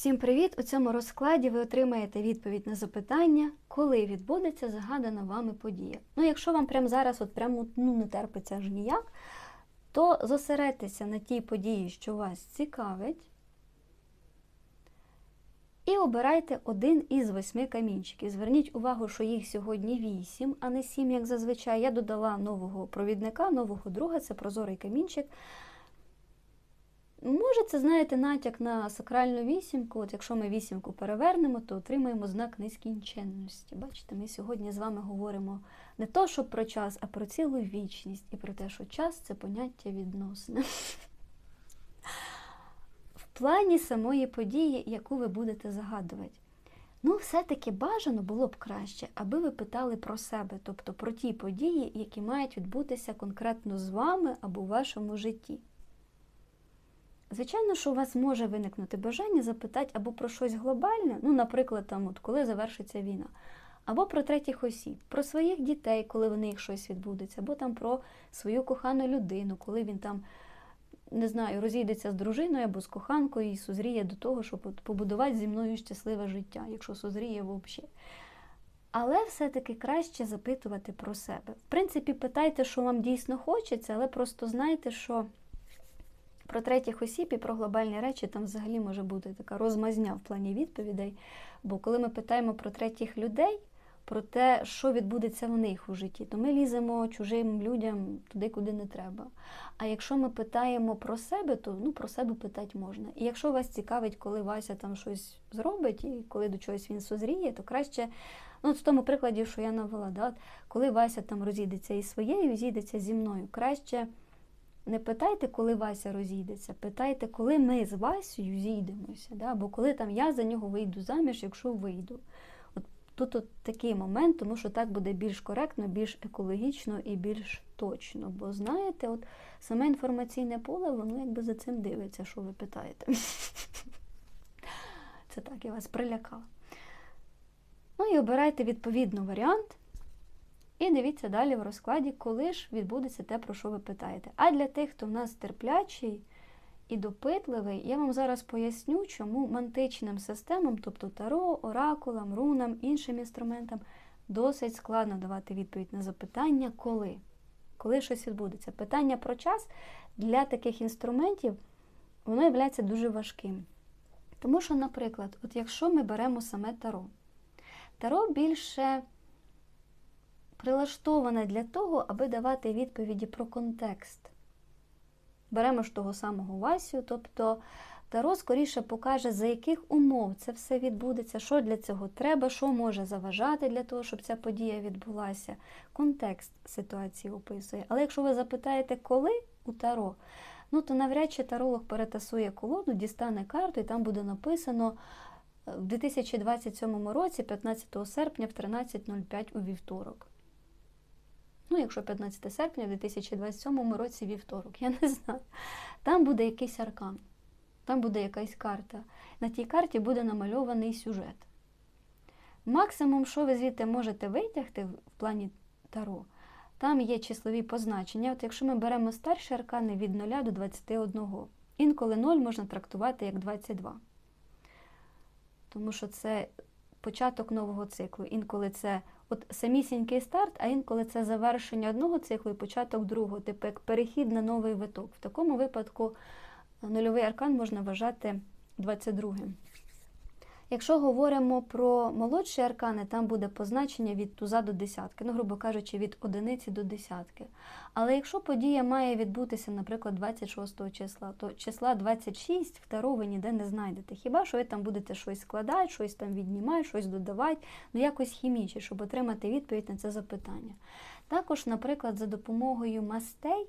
Всім привіт! У цьому розкладі ви отримаєте відповідь на запитання, коли відбудеться загадана вами подія. Ну, якщо вам прямо зараз от прямо ну, не терпиться аж ніяк, то зосередьтеся на тій події, що вас цікавить, і обирайте один із восьми камінчиків. Зверніть увагу, що їх сьогодні вісім, а не сім, як зазвичай. Я додала нового провідника, нового друга, це прозорий камінчик. Може, це, знаєте, натяк на сакральну вісімку. От якщо ми вісімку перевернемо, то отримаємо знак нескінченності. Бачите, ми сьогодні з вами говоримо не то, що про час, а про цілу вічність і про те, що час це поняття відносне. В плані самої події, яку ви будете загадувати. Ну, все-таки бажано було б краще, аби ви питали про себе, тобто про ті події, які мають відбутися конкретно з вами або в вашому житті. Звичайно, що у вас може виникнути бажання запитати або про щось глобальне, ну, наприклад, там, от, коли завершиться війна, або про третіх осіб, про своїх дітей, коли в них щось відбудеться, або там про свою кохану людину, коли він там, не знаю, розійдеться з дружиною або з коханкою і созріє до того, щоб побудувати зі мною щасливе життя, якщо созріє взагалі. Але все-таки краще запитувати про себе. В принципі, питайте, що вам дійсно хочеться, але просто знайте, що. Про третіх осіб і про глобальні речі там взагалі може бути така розмазня в плані відповідей. Бо коли ми питаємо про третіх людей, про те, що відбудеться в них у житті, то ми ліземо чужим людям туди, куди не треба. А якщо ми питаємо про себе, то ну, про себе питати можна. І якщо вас цікавить, коли Вася там щось зробить, і коли до чогось він созріє, то краще. Ну, в тому прикладі, що я навела, да, коли Вася там розійдеться із своєю, зійдеться зі мною, краще. Не питайте, коли Вася розійдеться, питайте, коли ми з Васею зійдемося, да? бо коли там я за нього вийду заміж, якщо вийду. От Тут от такий момент, тому що так буде більш коректно, більш екологічно і більш точно. Бо знаєте, от саме інформаційне поле, воно якби за цим дивиться, що ви питаєте. Це так, я вас прилякала. Ну і обирайте відповідно варіант. І дивіться далі в розкладі, коли ж відбудеться те, про що ви питаєте. А для тих, хто в нас терплячий і допитливий, я вам зараз поясню, чому мантичним системам, тобто таро, оракулам, рунам, іншим інструментам, досить складно давати відповідь на запитання, коли. Коли щось відбудеться. Питання про час для таких інструментів воно є дуже важким. Тому що, наприклад, от якщо ми беремо саме таро, таро більше прилаштоване для того, аби давати відповіді про контекст. Беремо ж того самого Васю, тобто Таро скоріше покаже, за яких умов це все відбудеться, що для цього треба, що може заважати для того, щоб ця подія відбулася. Контекст ситуації описує. Але якщо ви запитаєте, коли у Таро, ну то навряд чи таролог перетасує колоду, дістане карту, і там буде написано в 2027 році, 15 серпня, в 13.05 у вівторок. Ну, якщо 15 серпня в 2027 році вівторок, я не знаю. Там буде якийсь аркан, там буде якась карта. На тій карті буде намальований сюжет. Максимум, що ви звідти можете витягти в плані таро, там є числові позначення. От Якщо ми беремо старші аркани від 0 до 21, інколи 0 можна трактувати як 22. Тому що це початок нового циклу. Інколи це от самісінький старт, а інколи це завершення одного циклу і початок другого, типу як перехід на новий виток. В такому випадку нульовий аркан можна вважати 22-м. Якщо говоримо про молодші аркани, там буде позначення від туза до десятки, ну, грубо кажучи, від одиниці до десятки. Але якщо подія має відбутися, наприклад, 26 числа, то числа 26 в Таро ви ніде не знайдете. Хіба що ви там будете щось складати, щось там віднімати, щось додавати, ну якось хімічно, щоб отримати відповідь на це запитання. Також, наприклад, за допомогою мастей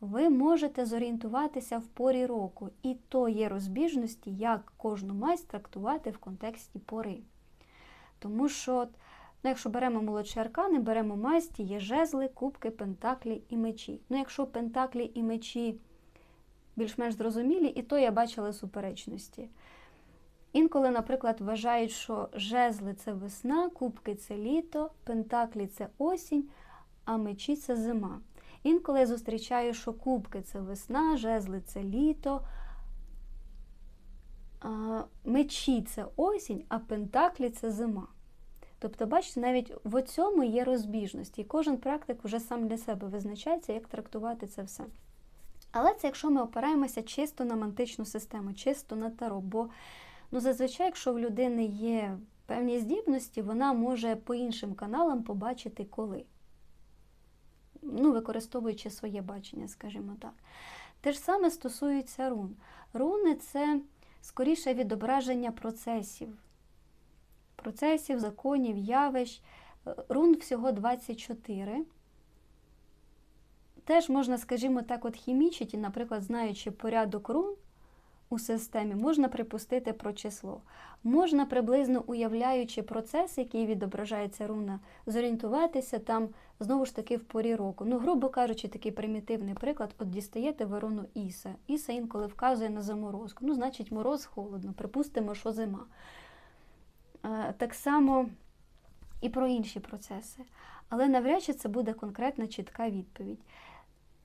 ви можете зорієнтуватися в порі року, і то є розбіжності, як кожну масть трактувати в контексті пори. Тому що, ну, якщо беремо молодші аркани, беремо масті, є жезли, кубки, пентаклі і мечі. Ну, якщо пентаклі і мечі більш-менш зрозумілі, і то я бачила суперечності. Інколи, наприклад, вважають, що жезли це весна, кубки це літо, пентаклі це осінь, а мечі це зима. Інколи я зустрічаю, що кубки це весна, жезли це літо, мечі це осінь, а пентаклі це зима. Тобто, бачите, навіть в цьому є розбіжності, і кожен практик вже сам для себе визначається, як трактувати це все. Але це якщо ми опираємося чисто на мантичну систему, чисто на таро. Бо ну, зазвичай, якщо в людини є певні здібності, вона може по іншим каналам побачити коли. Ну, використовуючи своє бачення, скажімо так. Те ж саме стосується рун. Руни це скоріше відображення процесів, процесів, законів, явищ. Рун всього 24. Теж можна, скажімо так, от хімічити, наприклад, знаючи порядок рун у системі, можна припустити про число. Можна приблизно уявляючи процес, який відображається руна, зорієнтуватися там знову ж таки в порі року. Ну, грубо кажучи, такий примітивний приклад: от дістаєте ви руну Іса. Іса інколи вказує на заморозку. Ну, значить, мороз холодно, припустимо, що зима. Е, Так само і про інші процеси. Але навряд чи це буде конкретна чітка відповідь.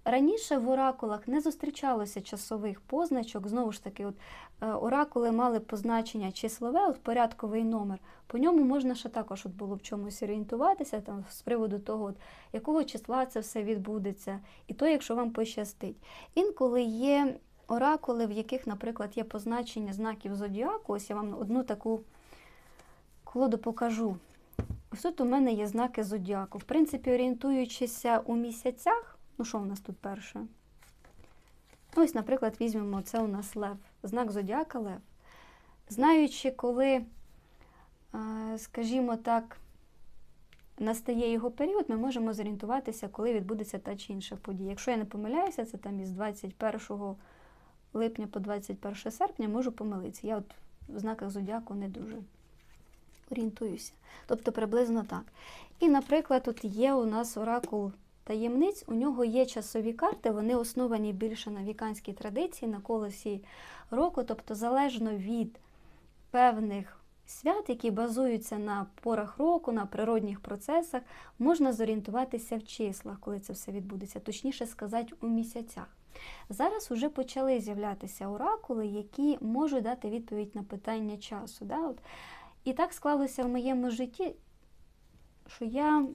Раніше в оракулах не зустрічалося часових позначок. Знову ж таки, от, е, оракули мали позначення числове, от порядковий номер. По ньому можна ще також от було в чомусь орієнтуватися, там, з приводу того, от, якого числа це все відбудеться, і то, якщо вам пощастить. Інколи є оракули, в яких, наприклад, є позначення знаків зодіаку. Ось я вам одну таку колоду покажу. Ось тут у мене є знаки зодіаку. В принципі, орієнтуючися у місяцях. Ну, що у нас тут перше? Ось, наприклад, візьмемо це у нас лев, знак зодіака лев. Знаючи, коли, скажімо так, настає його період, ми можемо зорієнтуватися, коли відбудеться та чи інша подія. Якщо я не помиляюся, це там із 21 липня по 21 серпня можу помилитися. Я от в знаках зодіаку не дуже орієнтуюся. Тобто приблизно так. І, наприклад, тут є у нас оракул таємниць, у нього є часові карти, вони основані більше на віканській традиції, на колесі року, тобто залежно від певних свят, які базуються на порах року, на природних процесах, можна зорієнтуватися в числах, коли це все відбудеться, точніше сказати, у місяцях. Зараз вже почали з'являтися оракули, які можуть дати відповідь на питання часу. Да? От. І так склалося в моєму житті, що я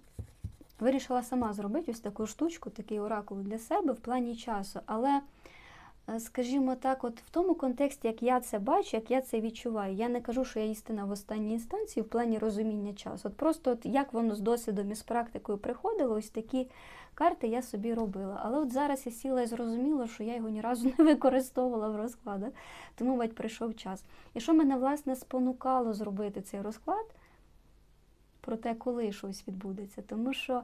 вирішила сама зробити ось таку штучку, такий оракул для себе в плані часу. Але, е, скажімо так, от в тому контексті, як я це бачу, як я це відчуваю, я не кажу, що я істина в останній інстанції в плані розуміння часу. От Просто от як воно з досвідом і з практикою приходило, ось такі карти я собі робила. Але от зараз я сіла і зрозуміла, що я його ні разу не використовувала в розкладах, тому бать прийшов час. І що мене, власне, спонукало зробити цей розклад? Про те, коли щось відбудеться. Тому що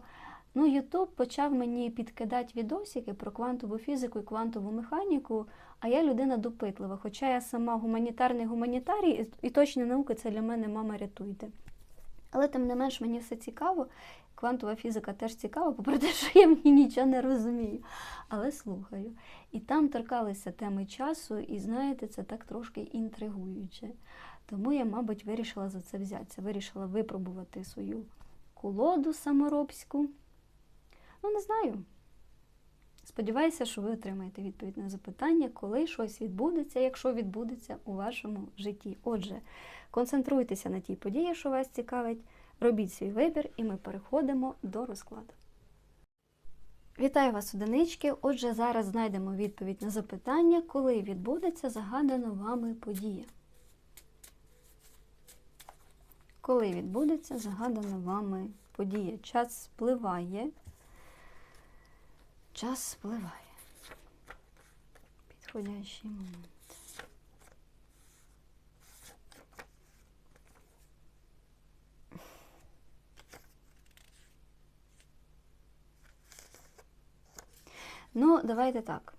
ну, Ютуб почав мені підкидати відосики про квантову фізику і квантову механіку, а я людина допитлива. Хоча я сама гуманітарний гуманітарій, і точні науки це для мене мама рятуйте. Але тим не менш мені все цікаво. Квантова фізика теж цікава, попри те, що я мені нічого не розумію. Але слухаю. І там торкалися теми часу, і знаєте, це так трошки інтригуюче. Тому я, мабуть, вирішила за це взятися. Вирішила випробувати свою колоду саморобську. Ну, не знаю. Сподіваюся, що ви отримаєте відповідь на запитання, коли щось відбудеться, якщо відбудеться у вашому житті. Отже, концентруйтеся на тій події, що вас цікавить, робіть свій вибір, і ми переходимо до розкладу. Вітаю вас, одинички! Отже, зараз знайдемо відповідь на запитання, коли відбудеться загадана вами подія. Коли відбудеться загадана вами подія. Час спливає. Час спливає. Підходящий момент. Ну, давайте так.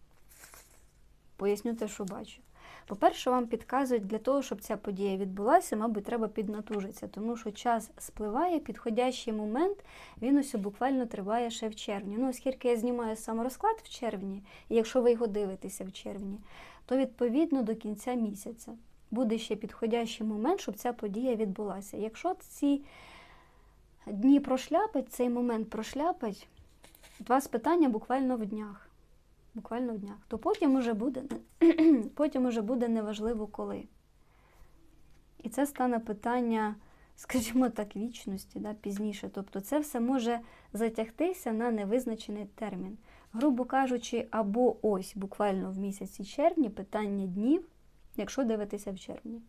Поясню те, що бачу. По-перше, вам підказують для того, щоб ця подія відбулася, мабуть, треба піднатужитися, тому що час спливає, підходящий момент, він ось буквально триває ще в червні. Ну, оскільки я знімаю сам розклад в червні, і якщо ви його дивитеся в червні, то відповідно до кінця місяця буде ще підходящий момент, щоб ця подія відбулася. Якщо ці дні прошляпать, цей момент прошляпать, у вас питання буквально в днях буквально в днях, то потім уже буде потім уже буде неважливо коли. І це стане питання, скажімо так, вічності да, пізніше. Тобто це все може затягтися на невизначений термін. Грубо кажучи, або ось буквально в місяці червні питання днів, якщо дивитися в червні.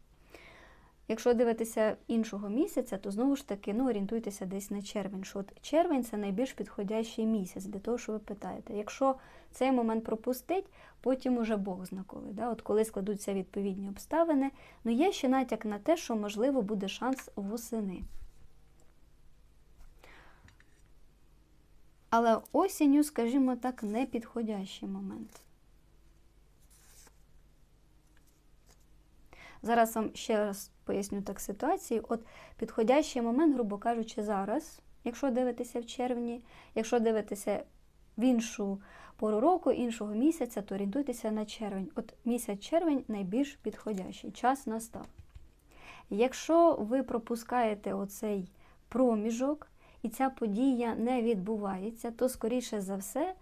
Якщо дивитися іншого місяця, то знову ж таки ну, орієнтуйтеся десь на червень. Що от червень це найбільш підходящий місяць для того, що ви питаєте. Якщо цей момент пропустить, потім уже Бог зна коли. Да? От коли складуться відповідні обставини, ну є ще натяк на те, що можливо буде шанс восени. Але осінню, скажімо так, не підходящий момент. Зараз вам ще раз поясню так ситуацію. От підходящий момент, грубо кажучи, зараз, якщо дивитеся в червні, якщо дивитеся в іншу пору року, іншого місяця, то орієнтуйтеся на червень. От місяць червень найбільш підходящий, час настав. Якщо ви пропускаєте оцей проміжок, і ця подія не відбувається, то, скоріше за все,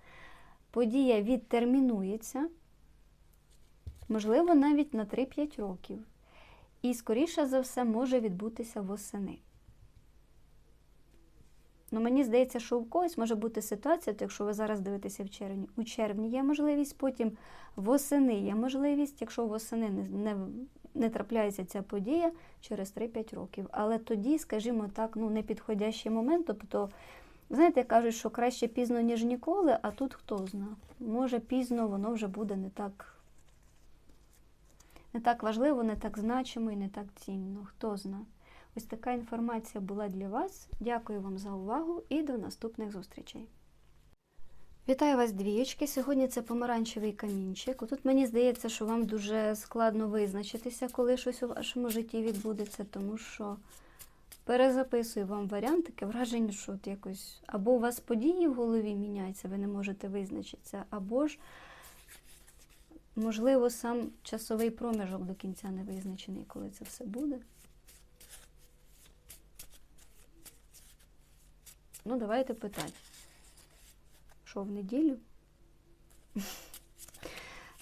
подія відтермінується, можливо, навіть на 3-5 років. І, скоріше за все, може відбутися восени. Ну, мені здається, що у когось може бути ситуація, то якщо ви зараз дивитеся в червні, у червні є можливість, потім восени є можливість, якщо восени не, не, не трапляється ця подія через 3-5 років. Але тоді, скажімо так, ну, непідходящий момент, тобто, знаєте, кажуть, що краще пізно, ніж ніколи, а тут хто зна. Може, пізно воно вже буде не так. Не так важливо, не так значимо і не так цінно. Хто зна. Ось така інформація була для вас. Дякую вам за увагу і до наступних зустрічей. Вітаю вас, двієчки. Сьогодні це помаранчевий камінчик. Тут мені здається, що вам дуже складно визначитися, коли щось у вашому житті відбудеться, тому що перезаписую вам варіант, таке враження, що от якось або у вас події в голові міняються, ви не можете визначитися, або ж, можливо, сам часовий проміжок до кінця не визначений, коли це все буде. Ну, давайте питати. Що в неділю?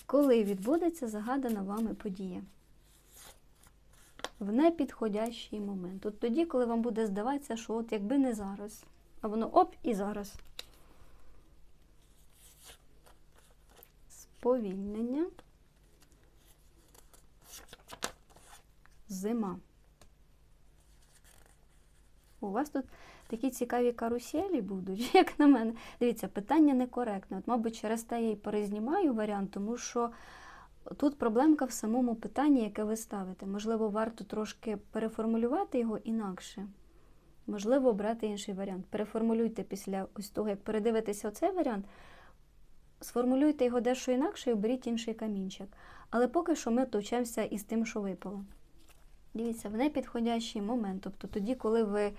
Коли відбудеться загадана вами подія? В непідходящий момент. От тоді, коли вам буде здаватися, що от якби не зараз, а воно оп і зараз. Сповільнення. Зима. У вас тут такі цікаві каруселі будуть, як на мене. Дивіться, питання некоректне. От, мабуть, через те я і перезнімаю варіант, тому що тут проблемка в самому питанні, яке ви ставите. Можливо, варто трошки переформулювати його інакше. Можливо, обрати інший варіант. Переформулюйте після ось того, як передивитеся оцей варіант, сформулюйте його дещо інакше і оберіть інший камінчик. Але поки що ми товчемося із тим, що випало. Дивіться, в непідходящий момент, тобто тоді, коли ви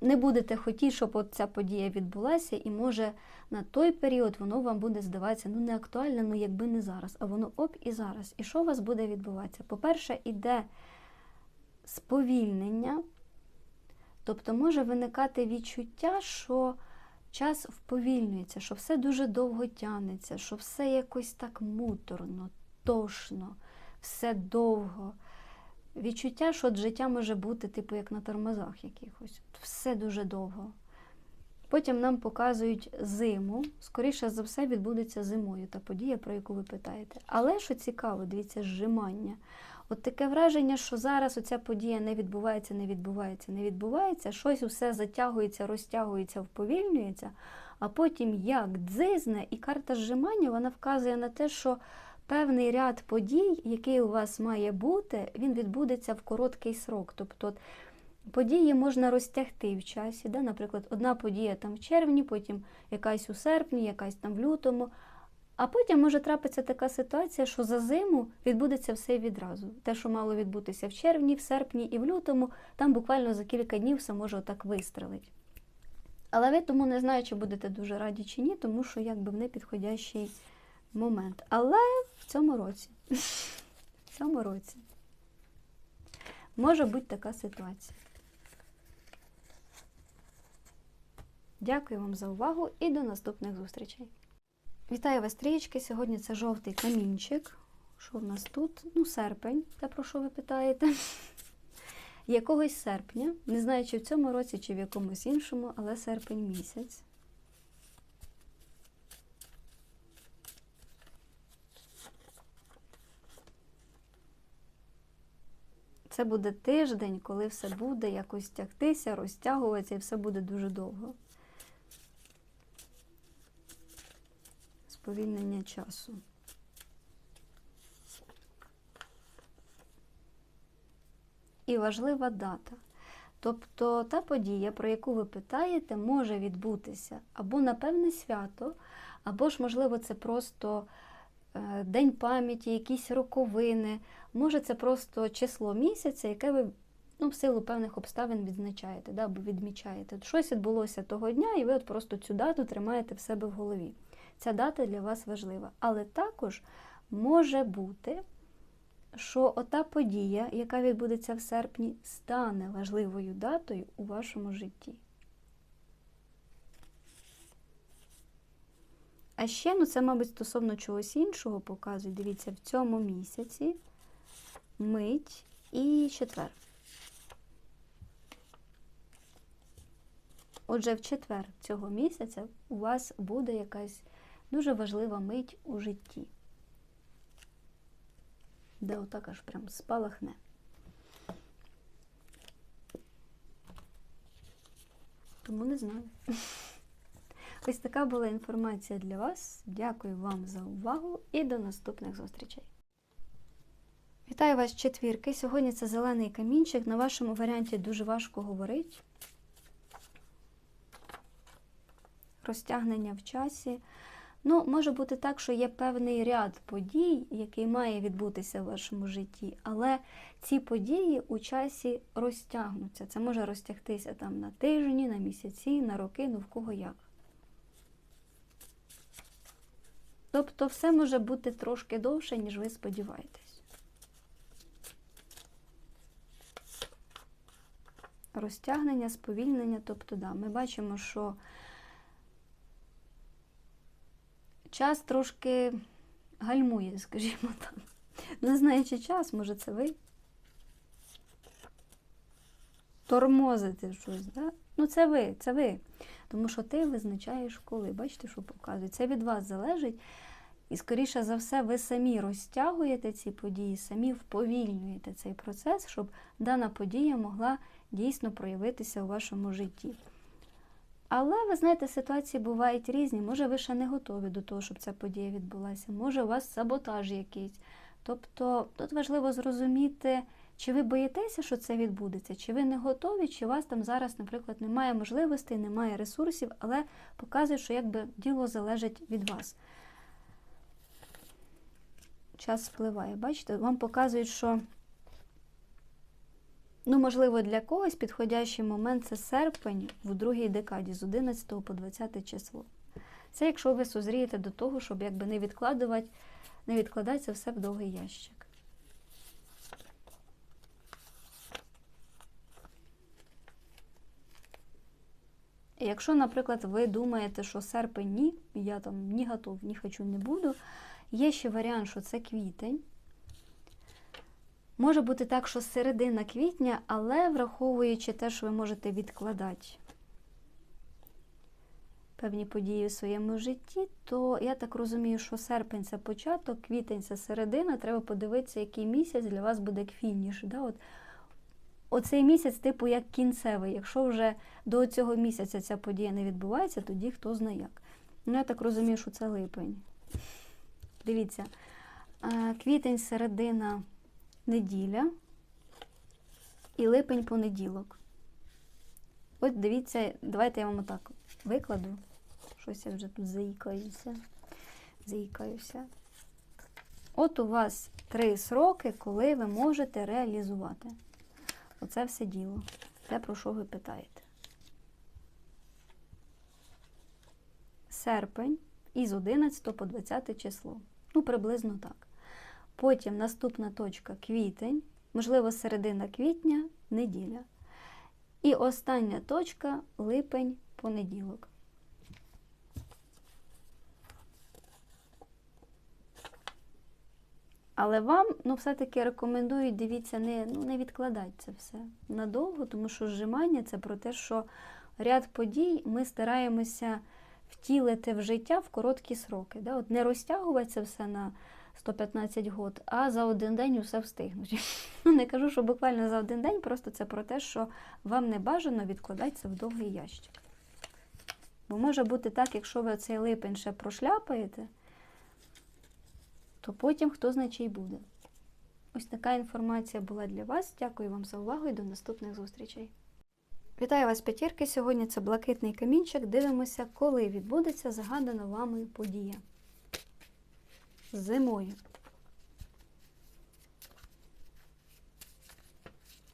не будете хотіти, щоб ця подія відбулася, і може на той період воно вам буде здаватися ну не актуально, ну якби не зараз, а воно оп і зараз. І що у вас буде відбуватися? По-перше, іде сповільнення, тобто може виникати відчуття, що час вповільнюється, що все дуже довго тягнеться, що все якось так муторно, тошно, все довго. Відчуття, що от життя може бути, типу, як на тормозах якихось. Все дуже довго. Потім нам показують зиму. Скоріше за все, відбудеться зимою та подія, про яку ви питаєте. Але що цікаво, дивіться, зжимання. От таке враження, що зараз оця подія не відбувається, не відбувається, не відбувається, щось усе затягується, розтягується, вповільнюється, а потім як дзизне, і карта зжимання вона вказує на те, що певний ряд подій, який у вас має бути, він відбудеться в короткий срок. Тобто події можна розтягти в часі. Да? Наприклад, одна подія там в червні, потім якась у серпні, якась там в лютому. А потім може трапитися така ситуація, що за зиму відбудеться все відразу. Те, що мало відбутися в червні, в серпні і в лютому, там буквально за кілька днів все може отак вистрелити. Але ви тому не знаю, чи будете дуже раді чи ні, тому що якби в непідходящий момент. Але в цьому році. В цьому році. Може бути така ситуація. Дякую вам за увагу і до наступних зустрічей. Вітаю вас, трієчки! Сьогодні це жовтий камінчик. Що в нас тут? Ну, серпень, те, про що ви питаєте. Якогось серпня, не знаю, чи в цьому році, чи в якомусь іншому, але серпень місяць. Це буде тиждень, коли все буде якось тягтися, розтягуватися, і все буде дуже довго. Сповільнення часу. І важлива дата. Тобто та подія, про яку ви питаєте, може відбутися або на певне свято, або ж, можливо, це просто е, День пам'яті, якісь роковини. Може, це просто число місяця, яке ви ну, в силу певних обставин відзначаєте да, або відмічаєте. Щось відбулося того дня, і ви от просто цю дату тримаєте в себе в голові. Ця дата для вас важлива. Але також може бути, що ота подія, яка відбудеться в серпні, стане важливою датою у вашому житті. А ще, ну це, мабуть, стосовно чогось іншого показує. Дивіться, в цьому місяці мить і четвер. Отже, в четвер цього місяця у вас буде якась дуже важлива мить у житті, де отак аж прям спалахне. Тому не знаю. Ось така була інформація для вас. Дякую вам за увагу і до наступних зустрічей. Вітаю вас, четвірки. Сьогодні це зелений камінчик. На вашому варіанті дуже важко говорити. Розтягнення в часі. Ну, може бути так, що є певний ряд подій, який має відбутися в вашому житті, але ці події у часі розтягнуться. Це може розтягтися там на тижні, на місяці, на роки, ну в кого як. Тобто все може бути трошки довше, ніж ви сподіваєтесь. Розтягнення, сповільнення, тобто, да, ми бачимо, що час трошки гальмує, скажімо так. Не знаю, чи час, може це ви? Тормозите щось, да? Ну, це ви, це ви. Тому що ти визначаєш коли. Бачите, що показує? Це від вас залежить. І, скоріше за все, ви самі розтягуєте ці події, самі вповільнюєте цей процес, щоб дана подія могла дійсно проявитися у вашому житті. Але, ви знаєте, ситуації бувають різні. Може, ви ще не готові до того, щоб ця подія відбулася. Може, у вас саботаж якийсь. Тобто тут важливо зрозуміти, чи ви боїтеся, що це відбудеться, чи ви не готові, чи у вас там зараз, наприклад, немає можливостей, немає ресурсів, але показує, що якби діло залежить від вас. Час спливає. Бачите, вам показують, що, ну, можливо, для когось підходящий момент це серпень в другій декаді з 11 по 20 число. Це якщо ви созрієте до того, щоб якби не відкладувати, не відкладати все в довгий ящик. Якщо, наприклад, ви думаєте, що серпень ні, я там ні готов, ні хочу, не буду, є ще варіант, що це квітень. Може бути так, що середина квітня, але враховуючи те, що ви можете відкладати певні події у своєму житті, то я так розумію, що серпень це початок, квітень це середина. Треба подивитися, який місяць для вас буде фініш. Да? От, Оцей місяць, типу, як кінцевий. Якщо вже до цього місяця ця подія не відбувається, тоді хто знає як. Ну, я так розумію, що це липень. Дивіться, квітень, середина, неділя і липень понеділок. От дивіться, давайте я вам отак викладу. Щось я вже тут заїкаюся. Заїкаюся. От у вас три сроки, коли ви можете реалізувати. Оце все діло. Те, про що ви питаєте. Серпень із 11 по 20 число. Ну, приблизно так. Потім наступна точка квітень, можливо, середина квітня, неділя. І остання точка липень, понеділок. Але вам ну, все-таки рекомендують, дивіться, не, ну, не відкладати це все надовго, тому що зжимання це про те, що ряд подій ми стараємося втілити в життя в короткі сроки. Да? От не розтягувати це все на 115 год, а за один день усе встигнуть. Ну, не кажу, що буквально за один день, просто це про те, що вам не бажано відкладати це в довгий ящик. Бо може бути так, якщо ви цей липень ще прошляпаєте, то потім хто знає, чий буде. Ось така інформація була для вас. Дякую вам за увагу і до наступних зустрічей. Вітаю вас, п'ятірки. Сьогодні це блакитний камінчик. Дивимося, коли відбудеться загадана вами подія. Зимою.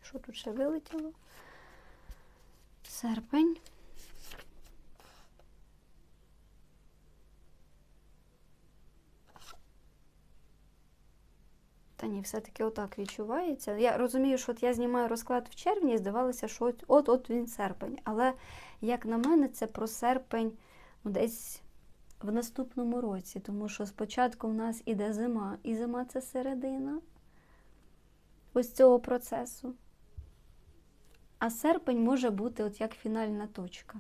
Що тут ще вилетіло? Серпень. Та ні, все-таки отак відчувається. Я розумію, що от я знімаю розклад в червні і здавалося, що от- от-от він серпень. Але, як на мене, це про серпень ну, десь в наступному році, тому що спочатку в нас іде зима, і зима це середина ось цього процесу. А серпень може бути от як фінальна точка.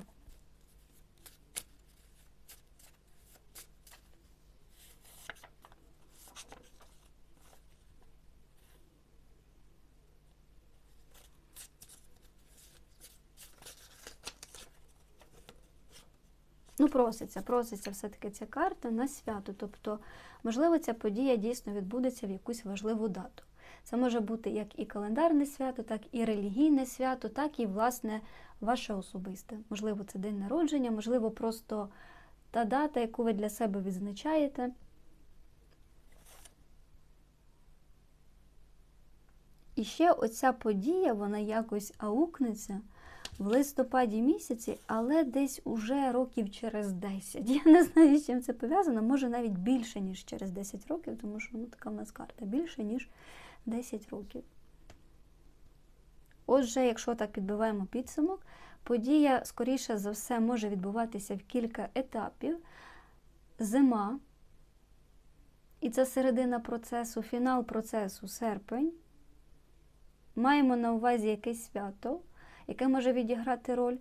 Ну, проситься, проситься все-таки ця карта на свято. Тобто, можливо, ця подія дійсно відбудеться в якусь важливу дату. Це може бути як і календарне свято, так і релігійне свято, так і, власне, ваше особисте. Можливо, це день народження, можливо, просто та дата, яку ви для себе відзначаєте. І ще оця подія, вона якось аукнеться в листопаді місяці, але десь уже років через 10. Я не знаю, з чим це пов'язано, може навіть більше, ніж через 10 років, тому що ну, така в нас карта більше, ніж 10 років. Отже, якщо так підбиваємо підсумок, подія, скоріше за все, може відбуватися в кілька етапів. Зима, і це середина процесу, фінал процесу серпень. Маємо на увазі якесь свято, яке може відіграти роль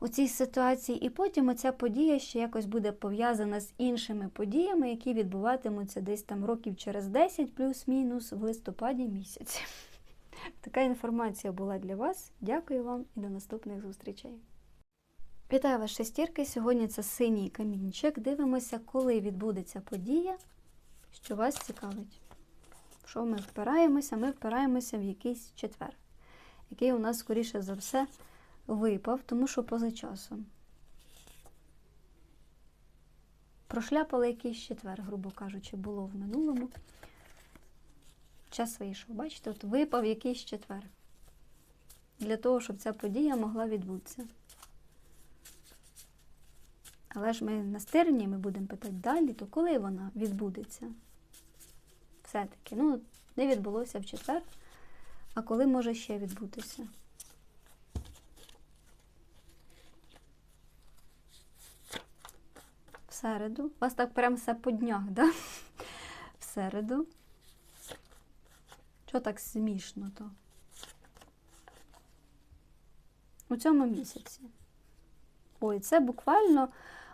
у цій ситуації. І потім оця подія ще якось буде пов'язана з іншими подіями, які відбуватимуться десь там років через 10, плюс-мінус в листопаді місяці. Така інформація була для вас. Дякую вам і до наступних зустрічей. Вітаю вас, шестірки. Сьогодні це синій камінчик. Дивимося, коли відбудеться подія, що вас цікавить. Що ми впираємося? Ми впираємося в якийсь четвер, який у нас, скоріше за все, випав, тому що поза часом. Прошляпали якийсь четвер, грубо кажучи, було в минулому. Час вийшов. Бачите, от випав якийсь четвер. Для того, щоб ця подія могла відбутися. Але ж ми на стерні, ми будемо питати далі, то коли вона відбудеться? Все-таки, ну, не відбулося в четвер, а коли може ще відбутися? В середу. У вас так прям все по днях, да? В середу. Чого так смішно то? У цьому місяці. Ой, це буквально,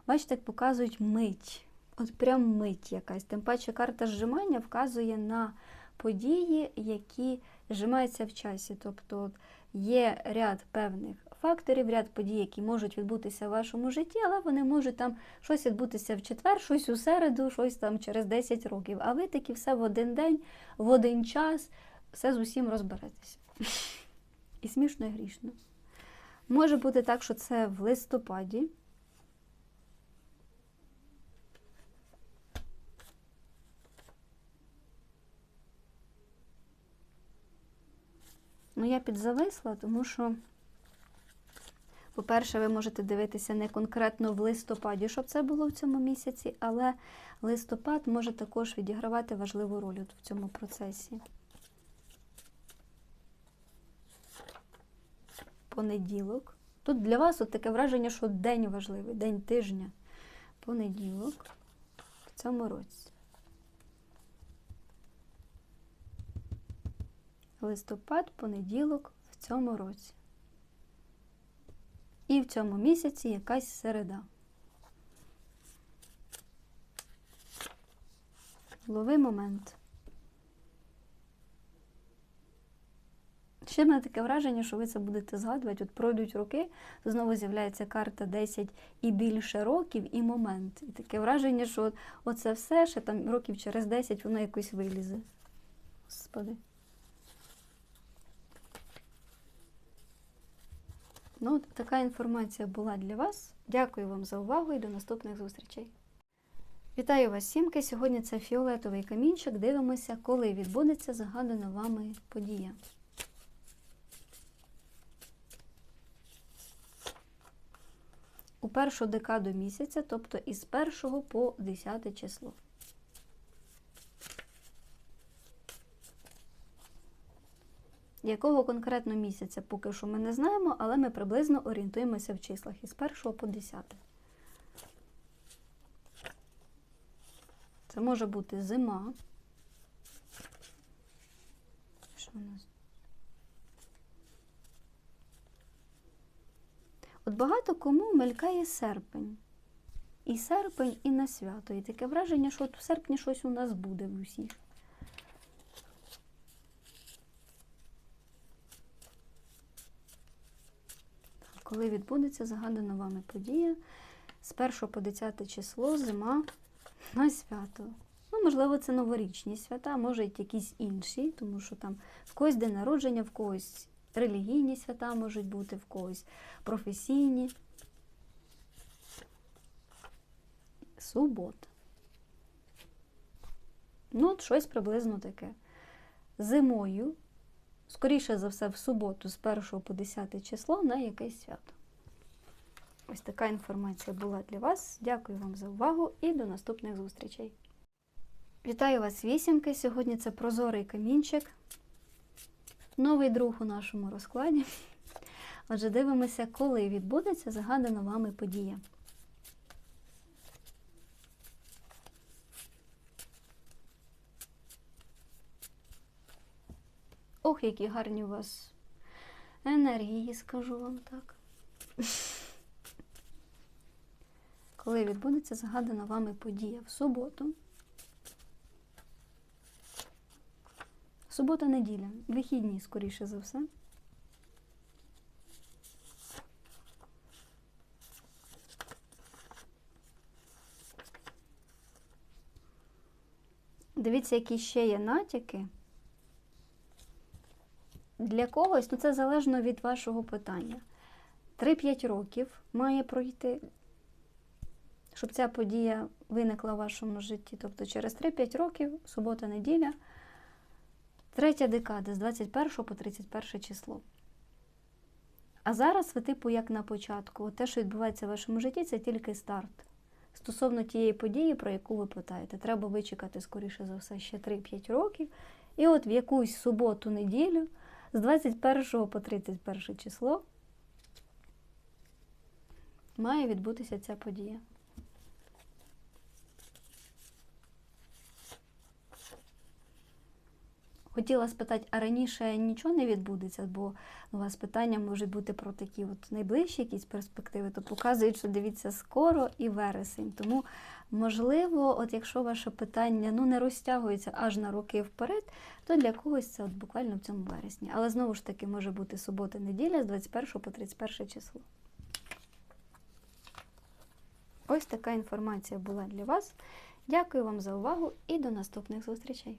бачите, як показують мить. От прям мить якась. Тим паче карта зжимання вказує на події, які зжимаються в часі. Тобто є ряд певних факторів, ряд подій, які можуть відбутися в вашому житті, але вони можуть там щось відбутися в четвер, щось у середу, щось там через 10 років. А ви таки все в один день, в один час, все з усім розберетеся. І смішно, і грішно. Може бути так, що це в листопаді. Ну, я підзависла, тому що, по-перше, ви можете дивитися не конкретно в листопаді, щоб це було в цьому місяці, але листопад може також відігравати важливу роль в цьому процесі. Понеділок. Тут для вас от таке враження, що день важливий, день тижня. Понеділок в цьому році. Листопад, понеділок в цьому році. І в цьому місяці якась середа. Лови момент. Ще в мене таке враження, що ви це будете згадувати. От пройдуть роки, знову з'являється карта 10 і більше років, і момент. І таке враження, що от, оце все, ще там років через 10 воно якось вилізе. Господи. Ну, така інформація була для вас. Дякую вам за увагу і до наступних зустрічей. Вітаю вас, сімки! Сьогодні це фіолетовий камінчик. Дивимося, коли відбудеться загадана вами подія. У першу декаду місяця, тобто із 1 по 10 число. Якого конкретно місяця поки що ми не знаємо, але ми приблизно орієнтуємося в числах із 1 по 10. Це може бути зима. Що у нас? От багато кому мелькає серпень. І серпень, і на свято. І таке враження, що от в серпні щось у нас буде в усіх. Коли відбудеться загадана вами подія з 1 по 10 число, зима на свято. Ну, можливо, це новорічні свята, може й якісь інші, тому що там в когось день народження, в когось релігійні свята можуть бути, в когось професійні. Субота. Ну, от щось приблизно таке. Зимою, скоріше за все, в суботу, з 1 по 10 число на якесь свято. Ось така інформація була для вас. Дякую вам за увагу і до наступних зустрічей. Вітаю вас, вісімки! Сьогодні це прозорий камінчик. Новий друг у нашому розкладі. Отже, дивимося, коли відбудеться загадана вами подія. Ох, які гарні у вас енергії, скажу вам так. Коли відбудеться загадана вами подія в суботу. Субота-неділя, вихідні, скоріше за все. Дивіться, які ще є натяки. Для когось, ну це залежно від вашого питання. 3-5 років має пройти, щоб ця подія виникла в вашому житті. Тобто через 3-5 років, субота-неділя, третя декада з 21 по 31 число. А зараз ви, типу, як на початку, те, що відбувається в вашому житті, це тільки старт. Стосовно тієї події, про яку ви питаєте, треба вичекати, скоріше за все, ще 3-5 років. І от в якусь суботу-неділю з 21 по 31 число має відбутися ця подія. Хотіла спитати, а раніше нічого не відбудеться, бо у вас питання можуть бути про такі от найближчі якісь перспективи, то показують, що дивіться скоро і вересень. Тому, можливо, от якщо ваше питання ну, не розтягується аж на роки вперед, то для когось це от буквально в цьому вересні. Але знову ж таки може бути субота-неділя з 21 по 31 число. Ось така інформація була для вас. Дякую вам за увагу і до наступних зустрічей!